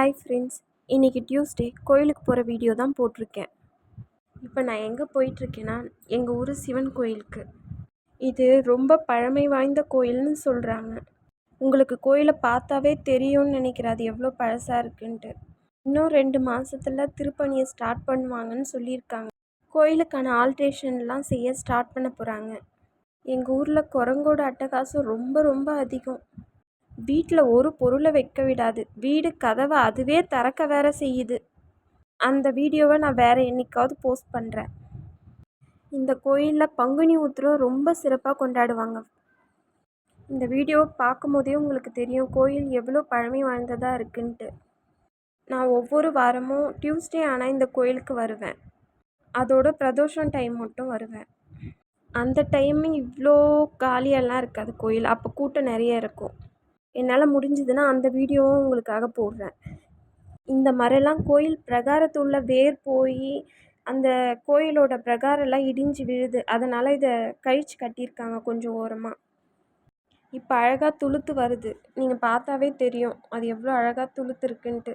Hi friends இன்றைக்கி Tuesday கோயிலுக்கு போகிற வீடியோ தான் போட்டிருக்கேன். இப்போ நான் எங்கே போயிட்டுருக்கேன்னா எங்கள் ஊர் சிவன் கோயிலுக்கு. இது ரொம்ப பழமை வாய்ந்த கோயில்னு சொல்கிறாங்க உங்களுக்கு கோயிலை பார்த்தாவே தெரியும்னு நினைக்கிறேன். அது எவ்வளோ பழசாக இருக்குன்ட்டு. இன்னும் ரெண்டு மாதத்துல திருப்பணியை ஸ்டார்ட் பண்ணுவாங்கன்னு சொல்லியிருக்காங்க. கோயிலுக்கான ஆல்ட்ரேஷன்லாம் செய்ய ஸ்டார்ட் பண்ண போகிறாங்க எங்கள் ஊரில் குரங்கோட அட்டகாசம் ரொம்ப ரொம்ப அதிகம். வீட்டில் ஒரு பொருளை வைக்க விடாது. வீடு கதவை அதுவே திறக்க வேற செய்யுது. அந்த வீடியோவை நான் வேறு என்னைக்காவது போஸ்ட் பண்ணுறேன் இந்த கோயிலில் பங்குனி உத்திரம் ரொம்ப சிறப்பாக கொண்டாடுவாங்க. இந்த வீடியோவை பார்க்கும்போதே உங்களுக்கு தெரியும் கோயில் எவ்வளோ பழமை வாய்ந்ததாக இருக்குன்ட்டு. நான் ஒவ்வொரு வாரமும் டியூஸ்டே ஆனால் இந்த கோயிலுக்கு வருவேன். அதோட பிரதோஷம் டைம் மட்டும் வருவேன். அந்த டைம் இவ்வளோ காலியெல்லாம் இருக்காது கோயில். அப்போ கூட்டம் நிறைய இருக்கும். என்னால் முடிஞ்சதுன்னா அந்த வீடியோவும் உங்களுக்காக போடுறேன். இந்த மரம்லாம் கோயில் பிரகாரத்துள்ள வேர் போய் அந்த கோயிலோட பிரகாரம்லாம் இடிஞ்சு விழுது. அதனால் இதை கழிச்சு கட்டியிருக்காங்க கொஞ்சம் ஓரமாக இப்போ அழகாக துளுத்து வருது. நீங்கள் பார்த்தாவே தெரியும். அது எவ்வளோ அழகாக துளுத்து